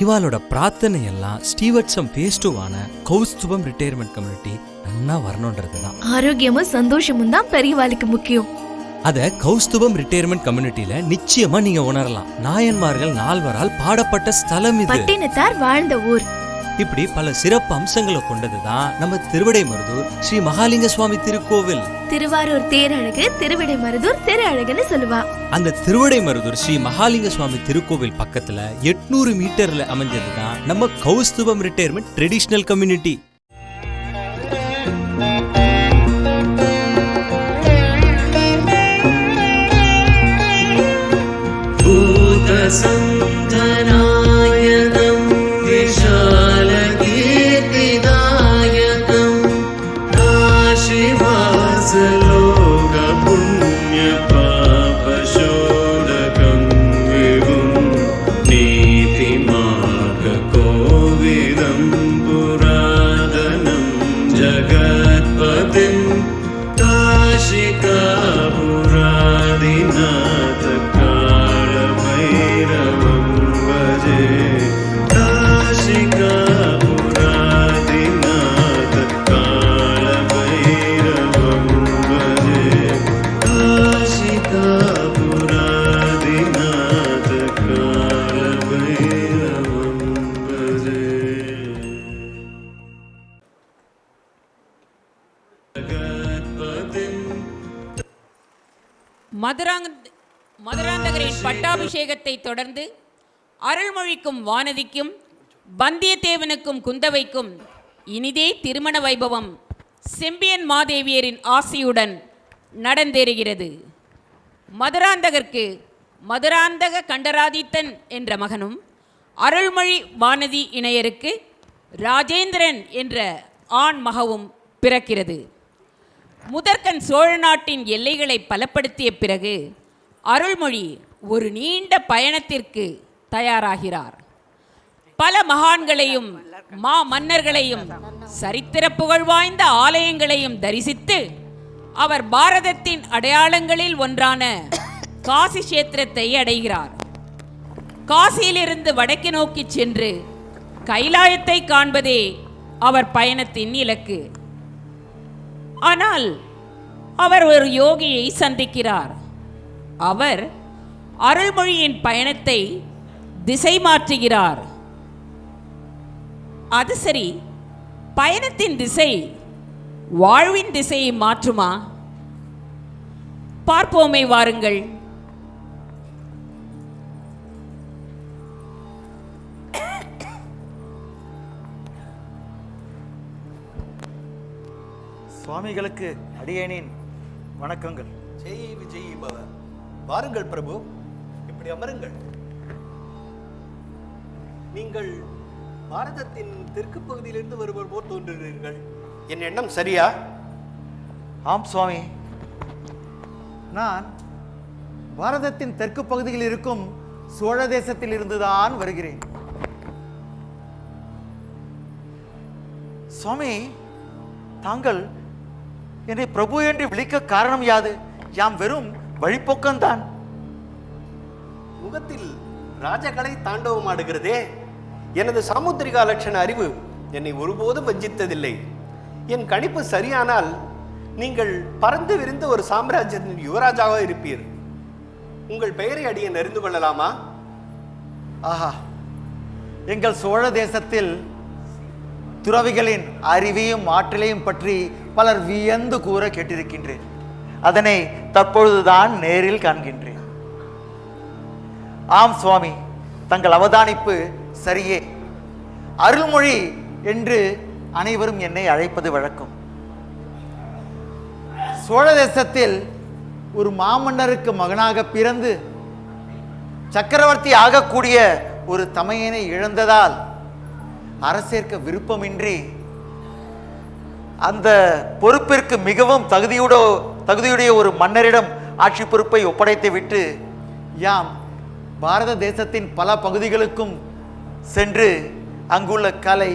இவாளோட பிரார்த்தனை எல்லாம் ஸ்டீவர்ட்ஸம் பேஸ்டுவான கௌஸ்துபம் retirement community நன்னா வரணுன்றது தான் ஆரோக்கியமும் சந்தோஷமும் தான் பெரியவாளுக்கு முக்கியம். அத கௌஸ்துபம் ரிட்டையர்மெண்ட் கம்யூனிட்டில நிச்சயமா நீங்க உணரலாம். நாயன்மார்கள் நால்வரால் பாடப்பட்ட ஸ்தலம் இது. பட்டினத்தார் வாழ்ந்த ஊர். இப்படி பல சிறப்பு அம்சங்களை கொண்டதுதான் நம்ம திருவிடை மருதூர் ஸ்ரீ மகாலிங்க சுவாமி திருக்கோவில். திருவாரூர் தேரழகு திருவிடை மருதூர் திரு அழகுன்னு சொல்லுவா. அந்த திருவிடை மருதூர் ஸ்ரீ மகாலிங்க சுவாமி திருக்கோவில் பக்கத்துல எட்நூறு மீட்டர்ல அமைஞ்சதுதான் நம்ம கௌஸ்துபம் ரிட்டையர்மெண்ட் ட்ரெடிஷனல் கம்யூனிட்டி மதுராங் மதுராந்தகரின் பட்டாபிஷேகத்தை தொடர்ந்து அருள்மொழிக்கும் வானதிக்கும் வந்தியத்தேவனுக்கும் குந்தவைக்கும் இனிதே திருமண வைபவம் செம்பியன் மாதேவியரின் ஆசியுடன் நடந்தேறுகிறது. மதுராந்தகர்க்கு மதுராந்தக கண்டராதித்தன் என்ற மகனும் அருள்மொழி வானதி இணையருக்கு ராஜேந்திரன் என்ற ஆண் மகவும் பிறக்கிறது. முதற்கண் சோழ நாட்டின் எல்லைகளை பலப்படுத்திய பிறகு அருள்மொழி ஒரு நீண்ட பயணத்திற்கு தயாராகிறார். பல மகான்களையும் மா மன்னர்களையும் சரித்திர புகழ் வாய்ந்த ஆலயங்களையும் தரிசித்து அவர் பாரதத்தின் அடையாளங்களில் ஒன்றான காசி கஷேத்திரத்தை அடைகிறார். காசியிலிருந்து வடக்கு நோக்கி சென்று கைலாயத்தை காண்பதே அவர் பயணத்தின் இலக்கு. ஆனால் அவர் ஒரு யோகியை சந்திக்கிறார். அவர் அருள்மொழியின் பயணத்தை திசை மாற்றுகிறார். அது சரி பயணத்தின் திசை வாழ்வின் திசையை மாற்றுமா? பார்ப்போமே வாருங்கள். சுவாமிகளுக்கு அடியேனின் வணக்கங்கள். ஜெய் விஜய் பவ. வாருங்கள் பிரபு. இப்படி அமருங்கள். நீங்கள் பாரதத்தின் தெற்கு பகுதியிலிருந்து வருவர் போல் தோன்றுகிறீர்கள். என் எண்ணம் சரியா? ஆம் சுவாமி. நான் பாரதத்தின் தெற்கு பகுதியில் இருக்கும் சோழ தேசத்தில் இருந்துதான் வருகிறேன். சுவாமி தாங்கள் என்னை பிரபு என்று விളിக்க காரணம் யாது? யாம் வெறும் வழிப்போக்கம்தான். முகத்தில் ராஜகலை தாண்டவமாடுகிறதே. எனது சாமுத்திரிகா லட்சண அறிவு என்னை ஒருபோதும் வஞ்சித்ததில்லை. என் கணிப்பு சரியானால் நீங்கள் பறந்து விரிந்த ஒரு சாம்ராஜ்யத்தின் யுவராஜாவாக இருப்பீர். உங்கள் பெயரை அடியேன் அறிந்து கொள்ளலாமா? ஆஹா. எங்கள் சோழ தேசத்தில் துறவிகளின் அறிவையும் ஆற்றலையும் பற்றி பலர் வியந்து கூற கேட்டிருக்கின்றேன். அதனை தற்பொழுதுதான் நேரில் காண்கின்றேன். ஆம் சுவாமி தங்கள் அவதானிப்பு சரியே. அருள்மொழி என்று அனைவரும் என்னை அழைப்பது வழக்கம். சோழ தேசத்தில் ஒரு மாமன்னருக்கு மகனாக பிறந்து சக்கரவர்த்தி ஆகக்கூடிய ஒரு தமையனை இழந்ததால் அரசேற்க விருப்பமின்றி அந்த பொறுப்பிற்கு மிகவும் தகுதியோட தகுதியுடைய ஒரு மன்னரிடம் ஆட்சி பொறுப்பை ஒப்படைத்து விட்டு யாம் பாரத தேசத்தின் பல பகுதிகளுக்கும் சென்று அங்குள்ள கலை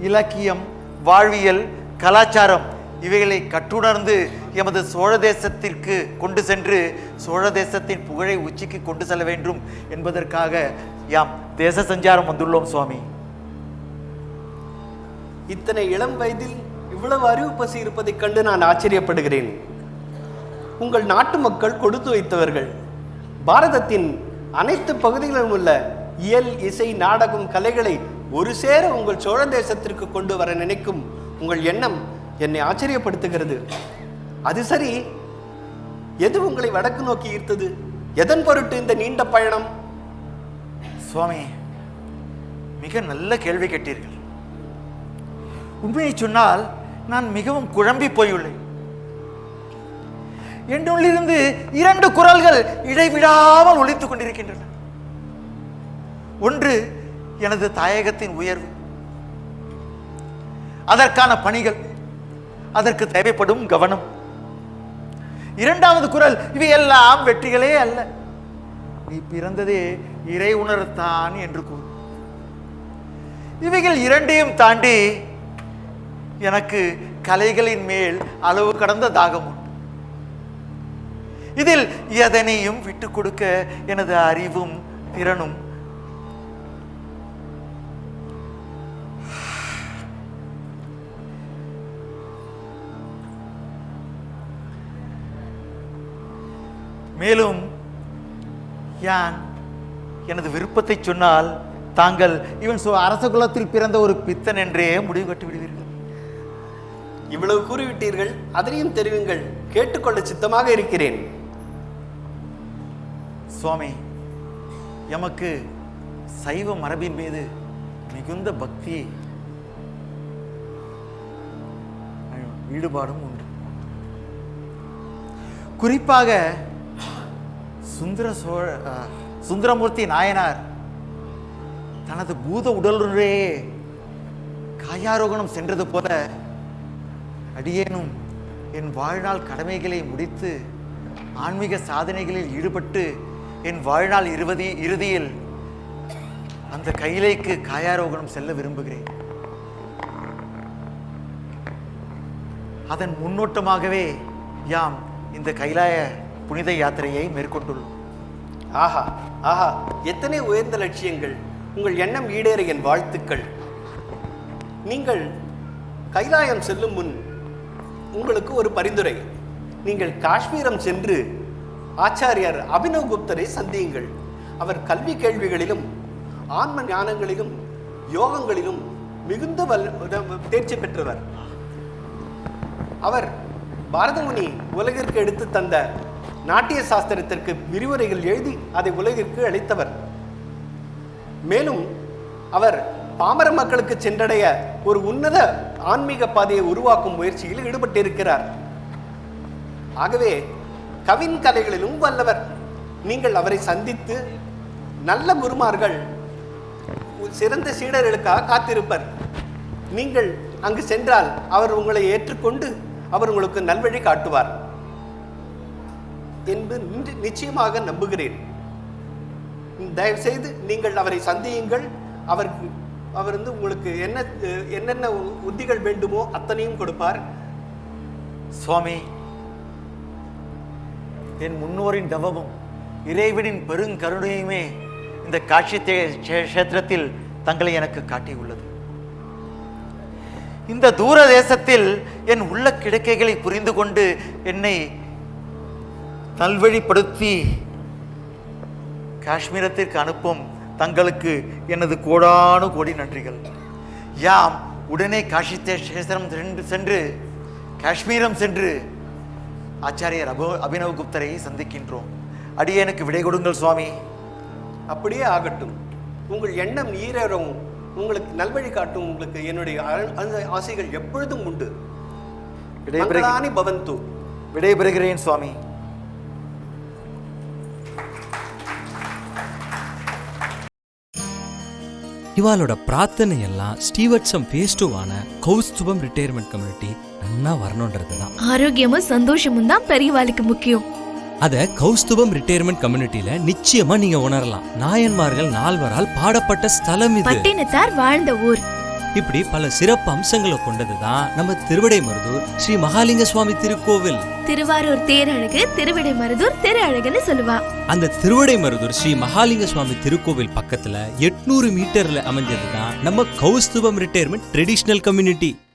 இலக்கியம் வாழ்வியல் கலாச்சாரம் இவைகளை கட்டுணர்ந்து எமது சோழ தேசத்திற்கு கொண்டு சென்று சோழ தேசத்தின் புகழை உச்சிக்கு கொண்டு செல்ல வேண்டும் என்பதற்காக யாம் தேச சஞ்சாரம் வந்துள்ளோம் சுவாமி. இத்தனை இளம் வயதில் இவ்வளவு அறிவு பசி இருப்பதைக் கண்டு நான் ஆச்சரியப்படுகிறேன். உங்கள் நாட்டு மக்கள் கொடுத்து வைத்தவர்கள் பாரதத்தின் அனைத்து பகுதிகளிலும் உள்ள இயல் இசை நாடகம் கலைகளை ஒரு சேர உங்கள் சோழ தேசத்திற்கு கொண்டு வர நினைக்கும் உங்கள் எண்ணம் என்னை ஆச்சரியப்படுத்துகிறது. அது சரி எது உங்களை வடக்கு நோக்கி ஈர்த்தது? எதன் பொருட்டு இந்த நீண்ட பயணம்? சுவாமி மிக நல்ல கேள்வி கேட்டீர்கள். உண்மையை சொன்னால் நான் மிகவும் குழம்பி போயுள்ளேன். என்னுள்ளிருந்து இரண்டு குரல்கள் இடைவிடாமல் ஒலித்துக் கொண்டிருக்கின்றன. ஒன்று எனது தாயகத்தின் உயர்வு. அதற்கான பணிகள் அதற்கு தேவைப்படும் கவனம். இரண்டாவது குரல் இவையெல்லாம் வெற்றிகளே அல்ல. நீ பிறந்ததே இறை உணரத்தான் என்று கூறும். இவைகள் இரண்டையும் தாண்டி எனக்கு கலைகளின் மேல் அளவு கடந்த தாகம் உண்டு. இதில் எதனையும் விட்டுக் கொடுக்க எனது அறிவும் திறனும் மேலும் யான் எனது விருப்பத்தை சொன்னால் தாங்கள் இவன் சோ அரச குலத்தில் பிறந்த ஒரு பித்தன் என்றே முடிவு கட்டு விடுவீர்கள் இவ்வளவு கூறிவிட்டீர்கள் அதனையும் தெரிவிங்கள் கேட்டுக்கொள்ள சித்தமாக இருக்கிறேன். சுவாமி எமக்கு சைவ மரபின் மீது மிகுந்த பக்தி ஈடுபாடும் உண்டு. குறிப்பாக சுந்தர சோழ சுந்தரமூர்த்தி நாயனார் தனது பூத உடலுடனே காயாரோகணம் சென்றது போல அடியேனும் என் வாழ்நாள் கடமைகளை முடித்து ஆன்மீக சாதனைகளில் ஈடுபட்டு என் வாழ்நாள் இருபதி இறுதியில் அந்த கையிலைக்கு காயாரோகணம் செல்ல விரும்புகிறேன். அதன் முன்னோட்டமாகவே யாம் இந்த கைலாய புனித யாத்திரையை மேற்கொண்டுள்ளோம். ஆஹா ஆஹா எத்தனை உயர்ந்த லட்சியங்கள் உங்கள் எண்ணம் ஈடேற என் வாழ்த்துக்கள். நீங்கள் கைலாயம் செல்லும் முன் உங்களுக்கு ஒரு பரிந்துரை. நீங்கள் காஷ்மீரம் சென்று ஆச்சாரியார் அபினவ் குப்தரை சந்தியுங்கள். அவர் கல்வி கேள்விகளிலும் ஆன்ம ஞானங்களிலும் யோகங்களிலும் மிகுந்த வல் தேர்ச்சி பெற்றவர். அவர் பாரதமுனி உலகிற்கு எடுத்து தந்த நாட்டிய சாஸ்திரத்திற்கு விரிவுரைகள் எழுதி அதை உலகிற்கு அளித்தவர். மேலும் அவர் பாமர மக்களுக்கு சென்றடைய ஒரு உன்னத ஆன்மீக பாதையை உருவாக்கும் முயற்சியில் ஈடுபட்டிருக்கிறார். ஆகவே கவின் கலைகளிலும் வல்லவர் நீங்கள் அவரை சந்தித்து நல்ல குருமார்கள் சிறந்த சீடர்களுக்காக காத்திருப்பர். நீங்கள் அங்கு சென்றால் அவர் உங்களை ஏற்றுக்கொண்டு அவர் உங்களுக்கு நல்வழி காட்டுவார் என்று நின்று- நிச்சயமாக நம்புகிறேன். தயவுசெய்து நீங்கள் அவரை சந்தியுங்கள் அவர் அவர் வந்து உங்களுக்கு என்ன என்னென்ன உத்திகள் வேண்டுமோ அத்தனையும் கொடுப்பார். சுவாமி என் முன்னோரின் தவமும் இறைவனின் பெருங்கருணையுமே இந்த காட்சி தே- கஷேத்திரத்தில் தங்களை எனக்கு காட்டியுள்ளது. இந்த தூர தேசத்தில் என் உள்ள கிடக்கைகளை புரிந்து கொண்டு என்னை நல்வழிப்படுத்தி காஷ்மீரத்திற்கு அனுப்பும் தங்களுக்கு எனது கோடானு கோடி நன்றிகள். யாம் உடனே காஷி தேசம் சென்று சென்று காஷ்மீரம் சென்று ஆச்சாரியர் அபு அபினவ் குப்தரை சந்திக்கின்றோம். அடியேனுக்கு விடை கொடுங்கள் சுவாமி. அப்படியே ஆகட்டும். உங்கள் எண்ணம் ஈரரும் உங்களுக்கு நல்வழி காட்டும் உங்களுக்கு என்னுடைய ஆசைகள் எப்பொழுதும் உண்டு. விடைபெறுகிறேன். பவந்து. விடைபெறுகிறேன் சுவாமி. இவாளோட பிரார்த்தனை எல்லாம் ஸ்டீவர்ட்ஸம் ஃபேஸ்டுவான கௌஸ்துபம் ரிட்டையர்மெண்ட் கம்யூனிட்டி நன்னா வரணுன்றது தான் ஆரோக்கியமும் சந்தோஷமும் தான் பெரியவாளுக்கு முக்கியம். அத கௌஸ்துபம் ரிட்டையர்மெண்ட் கம்யூனிட்டியில நிச்சயமா நீங்க உணரலாம். நாயன்மார்கள் நால்வரால் பாடப்பட்ட ஸ்தலம் இது. பட்டினத்தார் வாழ்ந்த ஊர். இப்படி பல சிறப்பு அம்சங்களை கொண்டது தான் நம்ம திருவிடைமருதூர் ஸ்ரீ மகாலிங்க சுவாமி திருக்கோவில். திருவாரூர் தேரழகு திருவிடை மருதூர் திரு அழகுன்னு சொல்லுவா. அந்த திருவிடைமருதூர் ஸ்ரீ மகாலிங்க சுவாமி திருக்கோவில் பக்கத்துல எட்நூறு மீட்டர்ல அமைஞ்சது தான் நம்ம கௌஸ்துபம் ரிட்டையர்மெண்ட் ட்ரெடிஷ்னல் கம்யூனிட்டி